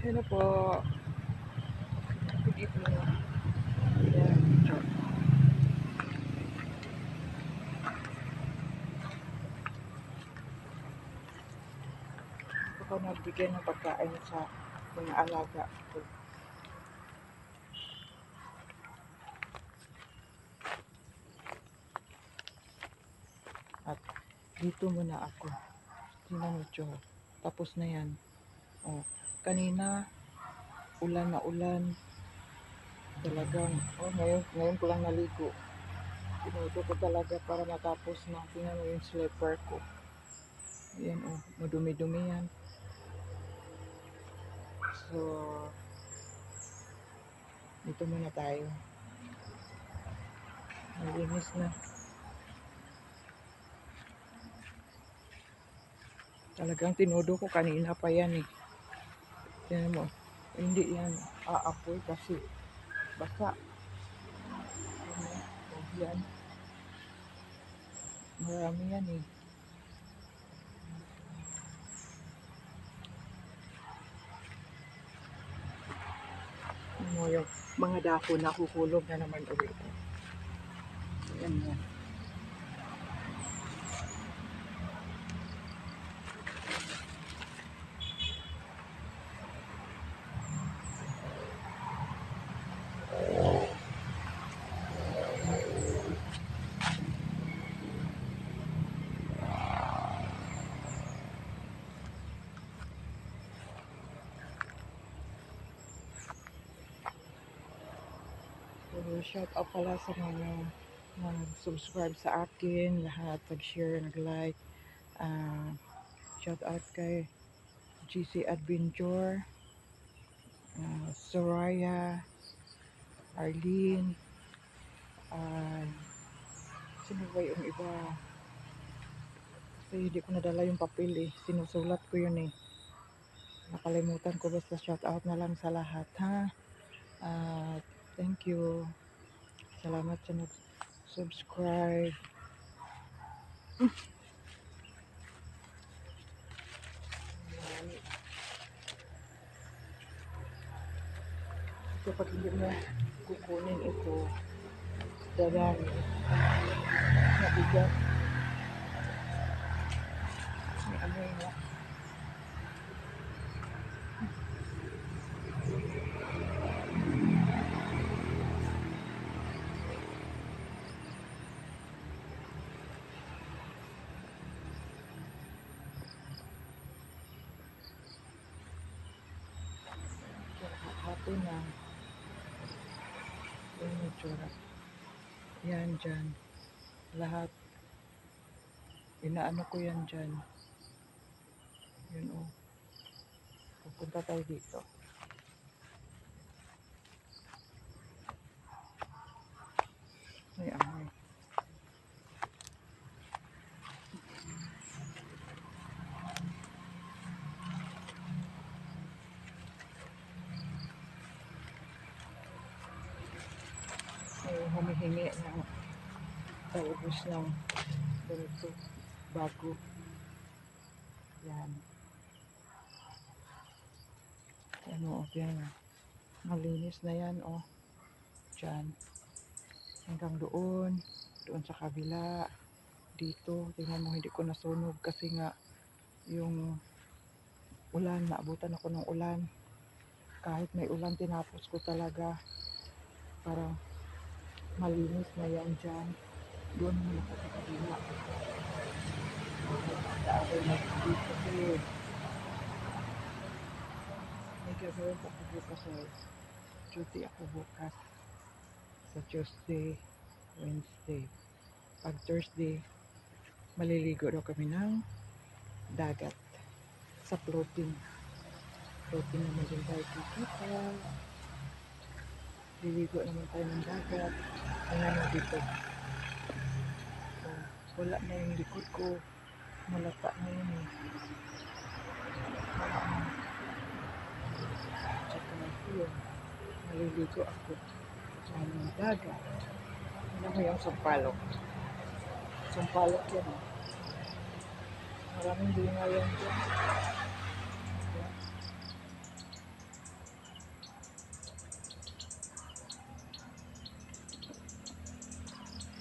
Hello po. Good evening. Ayan. Ako nagbigay ng pagkain sa mga alaga ko. At dito muna ako. Cho. Tapos na yan. Oh, kanina, ulan na ulan. Talagang, oh, ngayon, ngayon ko lang naligo. Tinuto ko talaga para matapos na. Tingnan mo yung slipper ko. Ayan, oh, madumi-dumi yan. So, dito muna tayo. Malinis na. Talagang tinodo ko kanina pa yan eh. Tingnan mo. Hindi yan aapoy kasi oh, yan. Marami yan eh. Ano yung mga dako na kukulog na naman ulit. Ayan yan. So, shout out pala sa mga nag-subscribe sa akin, lahat nag-share, nag-like. Ah, shout out kay GC Adventure, ah, Soraya, Arlene, ah, sino ba yung iba? Kasi hindi ko nadala yung papel eh. Sinusulat ko yun eh. Nakalimutan ko basta shout out na lang sa lahat ha. At thank you. Salamat sa nag-subscribe. Kapag hindi mo kukunin ito, dadami. Mabigat. May amoy na. Hapon na. Yan yung tsura. Yan dyan. Lahat. Inaano ko yan dyan. Yun o. Pupunta tayo dito. May amoy. May humihingi ng paubos ng ganito bago. Yan. Ano, oh, yan. Malinis na yan, oh. Diyan. Hanggang doon. Doon sa kabila. Dito. Tingnan mo, hindi ko nasunog kasi nga yung ulan, naabutan ako ng ulan. Kahit may ulan, tinapos ko talaga para malinis na yan dyan. Doon mo na sa kabila. Daaday na dito kasi pa ako bukas sa duty ako bukas sa Tuesday, Wednesday. Pag Thursday, maliligo daw kami ng dagat sa floating. Floating naman din tayo kikita. Liligo naman tayo ng dagat. Ayan mo dito. So, wala na yung likod ko. Malata na yun eh. Wala na. Tsaka yun. Maliligo ako sa ng dagat. Ano mo yung sampalok? Sampalok yan eh. Maraming bunga yan dyan.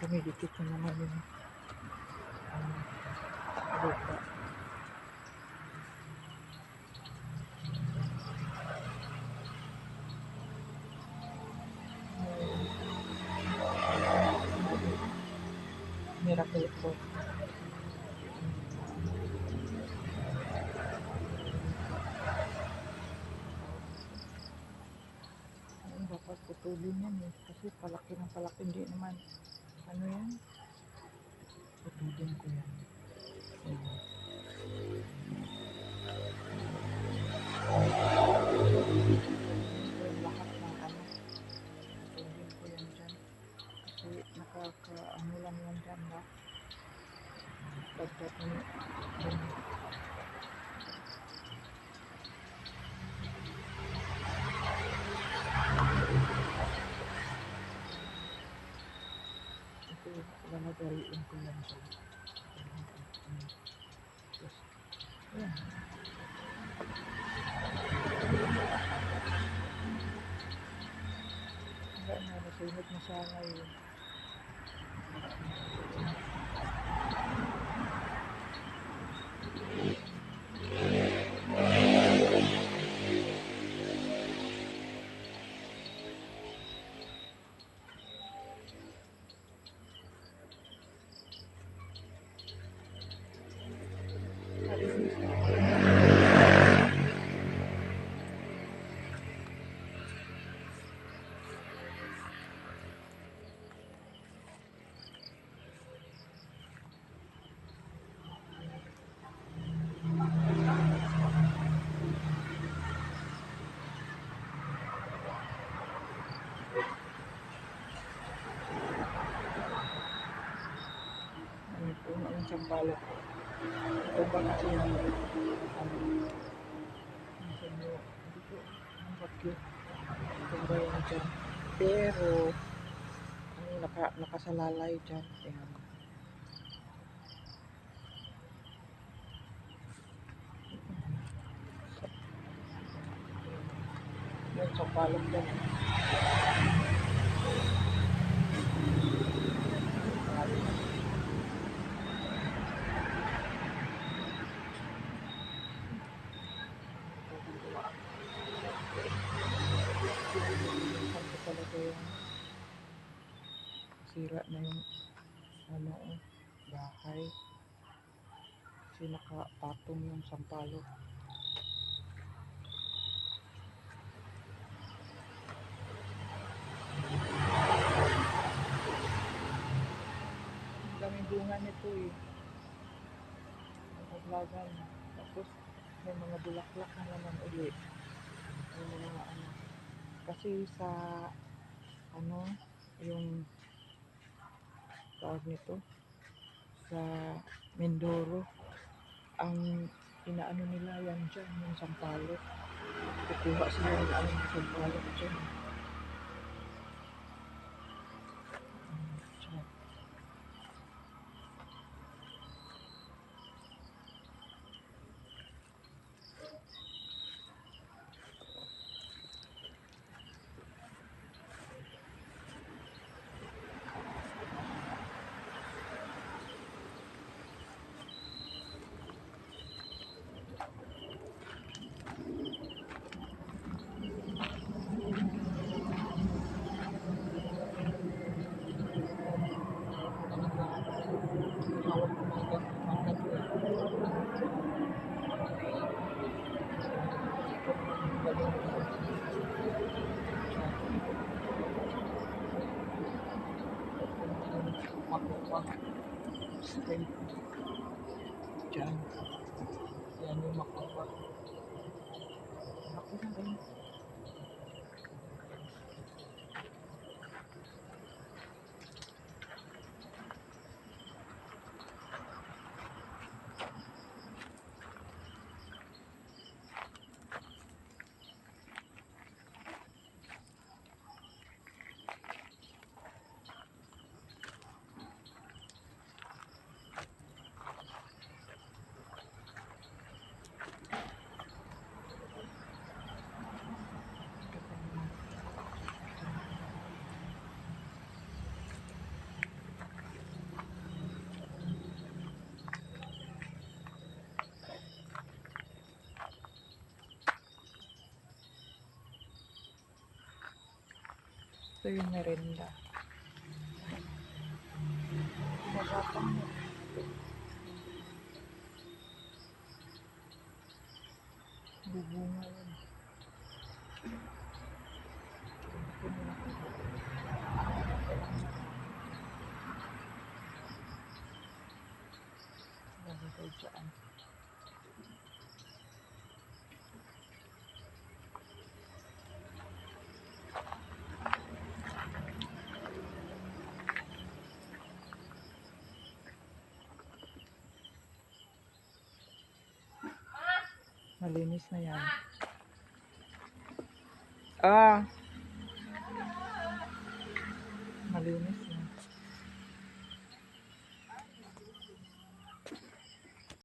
dumidikit na naman yung ano, lupa. Miracle. Ayun, dapat putulin yan eh. Kasi palaki ng palaki. Hindi naman. Ano yan? Putulin ko yan. Ayun. Lang siya. Tapos, ayan. Wala na, nasunog na sana yun. Ano po, ang sampalok. Ito ba kasi yung ano, nasa inyo, dito, ang bakit. Ito ba yung dyan. Pero, ano, naka, nakasalalay dyan. Ayan. Yung sampalok dyan. Saan ko talaga yung sira na yung ano, oh, bahay. Kasi nakapatong yung sampalok. Daming bunga nito eh. Naglagan. Tapos may mga bulaklak na naman uli. May mga ano. Kasi sa ano, yung tawag nito sa Mindoro ang inaano nila yan dyan, yung sampalok. Kukuha sila ng ano, sampalok dyan. Mm, dyan. Diyan. Yan yung makuha. Laki na kayo. Ito yung merenda. Bubunga yun. Ito na lang. Lalagay dyan. Malinis na yan. Ah. Malinis